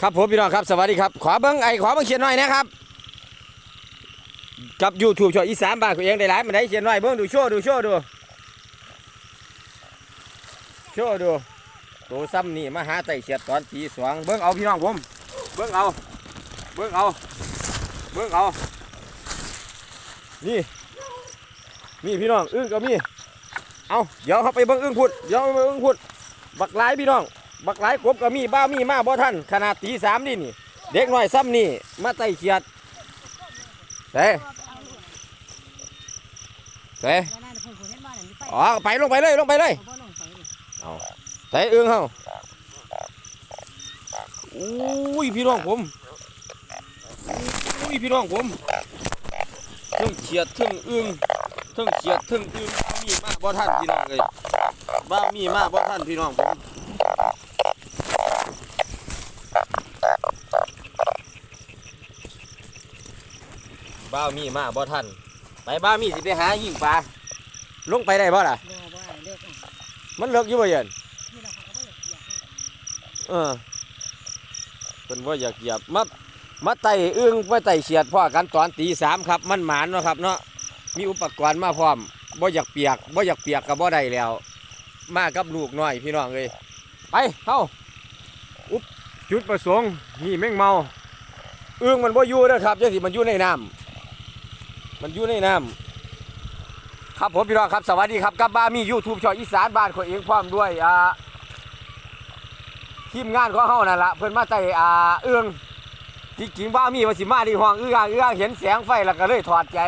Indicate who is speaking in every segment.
Speaker 1: ครับผมพี่น้องครับสวัสดีครับขอเบิ้งไอ้ขอเบิ้งเขียนหน่อยนะครับ กับยูทูบช่องอีสานบ้านของเองได้หลายมันได้เขียนหน่อยเบิ้งดูโชว์ดูโชว์ดูโชว์ดูโตซ้ำนี่มาหาไต่เฉียดตอนตีสองเบิ้งเอาพี่น้องผมเบิ้งเอาเบิ้งเอาเบิ้งเอานี่นี่พี่น้องอึ้งก็มีเอาเดี๋ยวเขาไปเบิ้งอึ้งพุดเดี๋ยวไปเบิ้งอึ้งพุดบักหลายพี่น้อง บักหลายกบก็มีบ้ามีมาบ่ท่านขนาดตีสามนี่นี่ เด็กน้อยซ้ำนี่ มาไต่เขียดเซ่เซ่
Speaker 2: แล้เห็นบ้
Speaker 1: อ๋อไปลงไปเลยลงไปเลย
Speaker 2: บ่ลงไปนี่
Speaker 1: ใส่เอื้องเฮาอุ้ยพี่น้องผมอุ้ยพี่น้องผมเทั้งเขียดเทั้งเอื้องเทั้งเขียดเทั้งเอื้องบ้ามีมากบ่ท่านพี่น้องเลยบ้ามีมากบ่ท่านพี่น้องผม บ้ามีมาบ่ท่านไปบ้ามีสิไปหายิงปลาลงไปได้บ่ล่ะ
Speaker 2: บ่บ่เลิก
Speaker 1: มันเลิกอยู่บ่เย็น
Speaker 2: นี่เราก็บ่อยากเกียก
Speaker 1: เออเป็นว่าอยากเหยียบมามาไต่เอื้องมาไต่เฉียดพ่อกันตอนตีสามครับ มันหมานเนาะครับเนาะมีอุปกรณ์มาพร้อมบ่อยากเปียกบ่อยากเปียกกับบ่ได้แล้ว มากับลูกน้อยพี่น้องเลยไปเข้าอุปจุดประสงค์นี่แมงเมาเอื้องมันบ่อยู่นะครับจังสิมันอยู่ในน้ำ มันอยู่ในน้ำครับผมพี่น้องครับสวัสดีครับกับบ้ามียูทูบช่องอีสานบ้านของเองพร้อมด้วยอ่าทีมงานของเฮานั่นละเพิ่อนมาไต่อ่าเอื้องจริงๆว่ามีว่าสิมาดีห้องเอื้องเอื้องเห็นแสงไฟแล้วก็เลยถอดใจ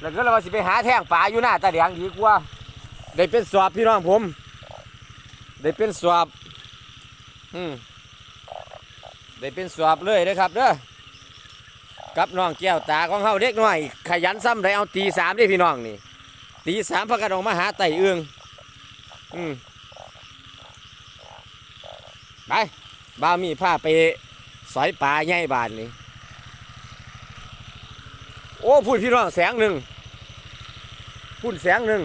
Speaker 1: แล้วก็เลยว่าสิไปหาแท่งป่าอยู่หน้าตาแดงดีกว่าได้เป็นสอบพี่น้องผมได้เป็นสอบอืมได้เป็นสอบเลยนะครับเด้อ กับน้องแก้วตาของเฮาเด็กน้อย ขยันซ้ำได้เอาตีสามได้พี่น้องนี่ตีสามพากันออกมาหาไต่เอื้องอืมไปบ้ามีผ้าไปสอยปลาใหญ่บานนี่โอ้พูดพี่น้องแสงหนึ่งพูดแสงหนึ่ง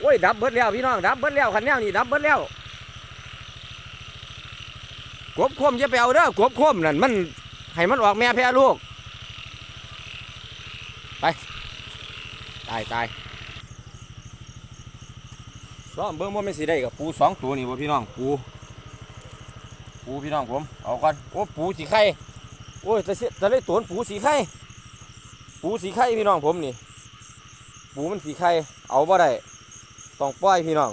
Speaker 1: โอ้ยดับเบิดแล้วพี่น้องดับเบิดแล้วคันแนวนี่ดับเบิดแล้วกบคมจะไปเอาเด้อกบคมนั่นมันให้มันออกแม่แพ้ลูกไป ตายตายซ้อมเบิ้งว่าไม่นสิได้กับปูสองตัวนี่บ่พี่น้องปูปูพี่น้องผมเอาก่อนโอ้ปูสีไข่โอ้ยจะเสจะได้ตัวนปูสีไข่ปูสีไข่พี่น้องผมนี่ ปูมันสีไข่เอาบ่ได้ต้องปล่อยพี่น้อง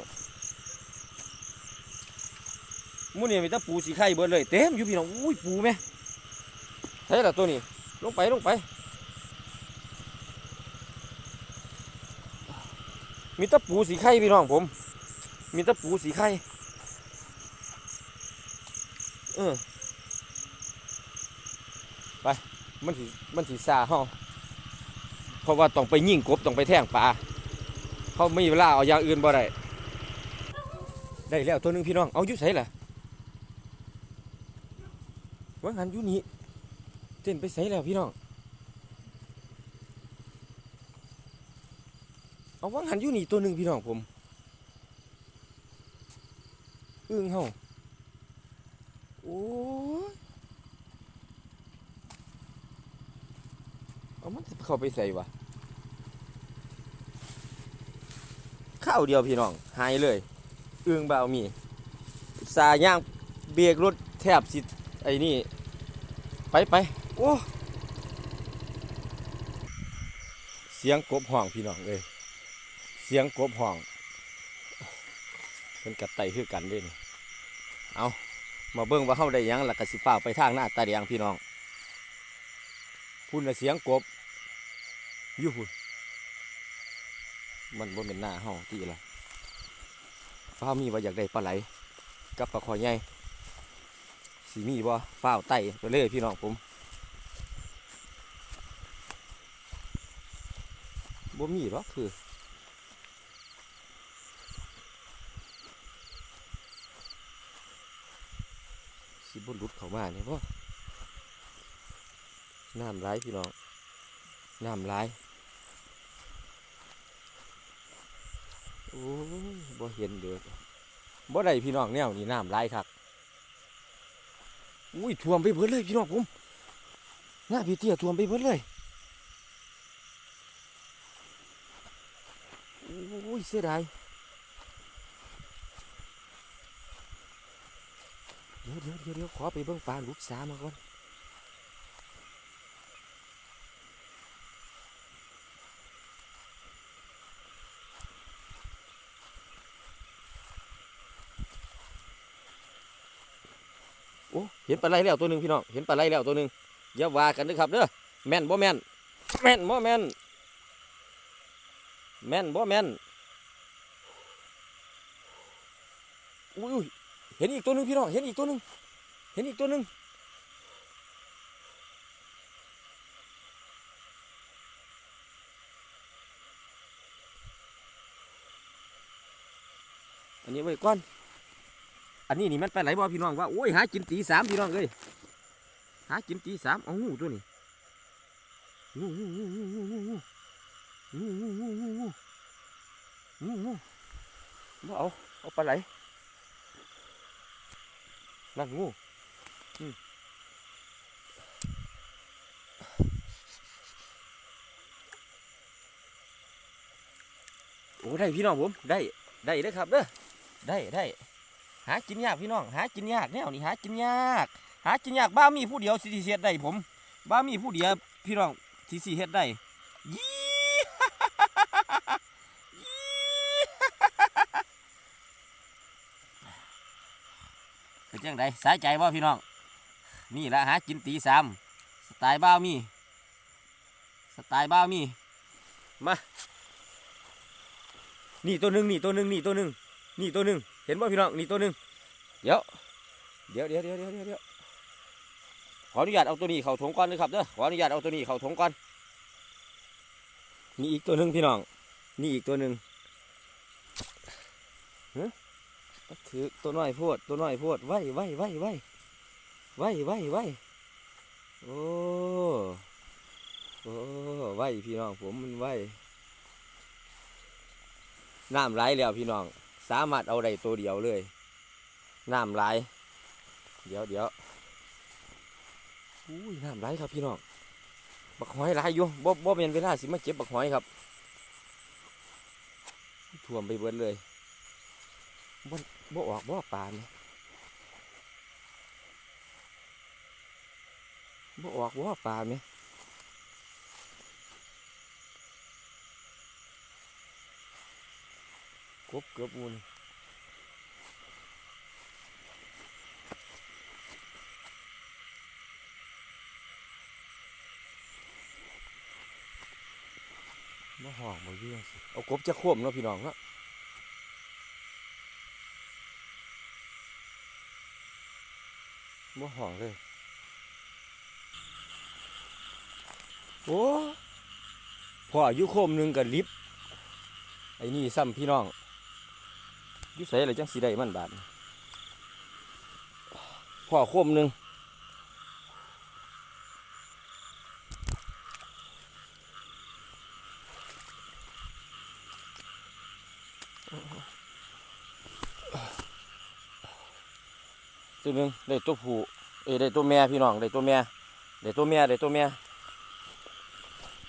Speaker 1: มู่นี่มีแต่ปูสีไข่เบิดเลยเต็มอยู่พี่น้องอุ้ยปูไหมใช่ละตัวนี้ลงไปลงไป มีต่ปูสีไข่พี่น้องผม มีต่ปูสีไข่เออไปมันสิมันสิซาเฮาเพราะว่าต้องไปยิงกบต้องไปแท่งปลาเขาไม่มีเวลาเอาอย่างอื่นบ่ได้ได้แล้วตัวหนึงพี่น้องเอายู่ไสล่ะว่างันอยู่นี่เต้นไปไสแล้วพี่น้อง เอาว่างันอยู่นี่ตัวหนึ่งพี่น้องผมอึ้งเฮาโอ้เอามันเข้าไปใส่วะข้าวเดียวพี่น้องหายเลยเอื้องเบามี สาย่างเบรกรถแทบสิไอ้นี่ ไปไปโอ้เสียงกบห้องพี่น้องเลย เสียงกบห้องเป็นกัดไตคือกันด้วยนี่เอามาเบิ่งว่าเฮาได้ยังแล้วก็สิฟ้าไปทางหน้าตาแดงพี่น้องพุ่นน่ะเสียงกบยู่พุ่นมันบ่เป็นหน้าเฮาที่ละฟ้ามีว่าอยากได้ปลาไหลกับปลาคอใหญ่สิมีบ่ฟ้าไต่ไปเลยพี่น้องผมบ่มีหรอกคือ บนรุดเข้ามาเนี่ยพ่อน้ำร้ายพี่น้อง น้ำร้าย โอ้บ่เห็นเดือดบ่ได้พี่น้องแนวนี่น้ำร้ายครับอุ้ยท่วมไปเบิดเลยพี่น้องผมหน้าพี่เตี้ยท่วมไปเบิดเลยโอ้ยเสียดาย เดี๋ยวเดี๋ยวเดี๋ยวเดี๋ยวขอไปเบิ่งปลาลูกสามาก่อนโอ้เห็นปลาไหลแล้วตัวหนึ่งพี่น้องเห็นปลาไหลแล้วตัวหนึ่งอย่าว่ากันเด้อครับเด้อแม่นบ่แม่นแม่นบ่แม่นแม่นบ่แม่นอุ้ย เห็นอีกตัวหนึ่งพี่น้อง เห็นอีกตัวหนึ่งเห็นอีกตัวหนึ่งอันนี้ไว้ก่อน อันนี้นี่มันไปไหลบ่พี่น้องว่า โอ้ยหากินตีสามพี่น้องเอ้ยหากินตีสามเอางูตัวนี้งูงูงูงูงูงูงูงูงูงูงูงูบ่เอาเอาปลาไหล นั่นงูอืมโอ้ได้พี่น้องผมได้ได้เด้อครับเด้อได้ได้หากินยากพี่น้อง หากินยากแนวนี้หากินยาก หากินยากบ้ามีผู้เดียวสิสิเฮ็ดได้ผม บ้ามีผู้เดียวพี่น้องที่สิเฮ็ดได้ยี่ เป็น จังไดสายใจบ่พี่น้องนี่ละหากินตีสามสไตล์บ้ามี สไตล์บ้ามีมานี่ตัวหนึ่งนี่ตัวหนึ่งนี่ตัวหนึ่งนี่ตัวหนึ่งเห็นบ่พี่น้องนี่ตัวหนึ่งเดี๋ยวเดี๋ยวเดี๋ยวเดี๋ยวเดี๋ยวเดี๋ยวขออนุญาตเอาตัวนี้เข้าถงก่อนนะครับเด้อขออนุญาตเอาตัวนี้เข้าถงก่อนนี่อีกตัวหนึ่งพี่น้องนี่อีกตัวหนึ่งฮะ ถือตัวน้อยโพดตัวน้อยโพดไว้ไว้ไว้ไว้ไว้ไว้ไว้โอ้โอ้ไว้พี่น้องผมมันไว้น้ำไหลแล้วพี่น้อง สามารถเอาได้ตัวเดียวเลยน้ำไหลเดี๋ยวเดี๋ยวอุ้ยน้ำไหลครับพี่น้องบักหอยไหลอยู่บ่บ่เป็นเวลาสิมาเก็บบักหอยครับท่วมไปเบิดเลยบ่ บ่ออกบ่ปาไหมบ่ออกบ่ปลาไหมกบเกือบมูลบ่ห่องบ่ยื่อสิเอากบจะควบเนาะพี่น้องเนาะ บ่ห่องเลย โอ้พออายุโคมหนึ่งกับลิฟไอ้นี่ซ้ำพี่น้องยุใส่อะไรจังสีได้มันบาดพ่อโคมหนึ่ง หนึงได้ตัวผู้เอ้ยได้ตัวแม่พี่น้องได้ตัวแม่ได้ตัวแม่ได้ตัวแม่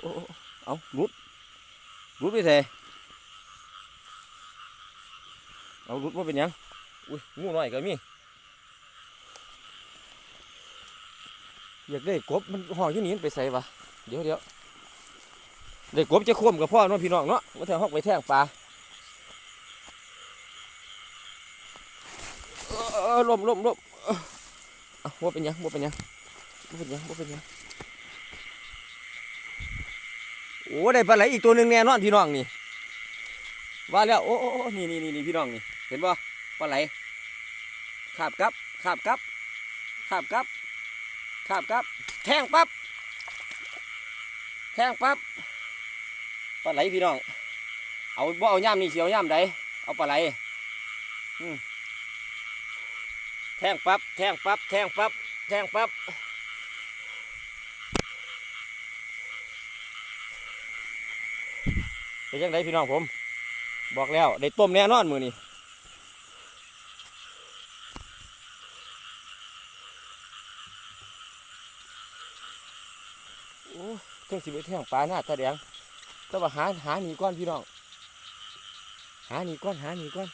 Speaker 1: โอ้โอ้เอารุดรุดไปเถอะเอารุดว่าเป็นยังอุ้ยงูน้อยก็มีอยากได้กบมันห่ออยู่นี่มันไปใส่ปะเดี๋ยวเดี๋ยวได้กบจะข่มกับพ่อเน้องพี่น้องเนาะว่าแทงหอกไปแทงปลาเออเออลมลมลม อะว่าเป็นยังว่าเป็นยังว่าเป็นยังว่าเป็นยังโอ้ได้ปลาไหลอีกตัวหนึ่งแน่นอนพี่น้องนี่ว่าแล้วโอ้โอ้นี่นี่นี่นี่พี่น้องนี่เห็นป่ปลาไหลขาบกับขาบกับขาบกับขาบกับแทงปั๊บแทงปั๊บปลาไหลพี่น้องเอาบ่เอาย่ามนี่เสียวย่ามใดเอาปลาไหลอืม แทงปับ๊บแทงปับ๊บแทงปับ๊บแทงปับ๊บเป็นยังไงพี่น้องผม บอกแล้วได้ต้มแน่นอนมือนี้เครื่องสิบเอ็ดแท่งปลาหน้าตาแดงต้องมาหาหาหนีก้อนพี่น้อง หาหนีก้อนหาหนีก้อน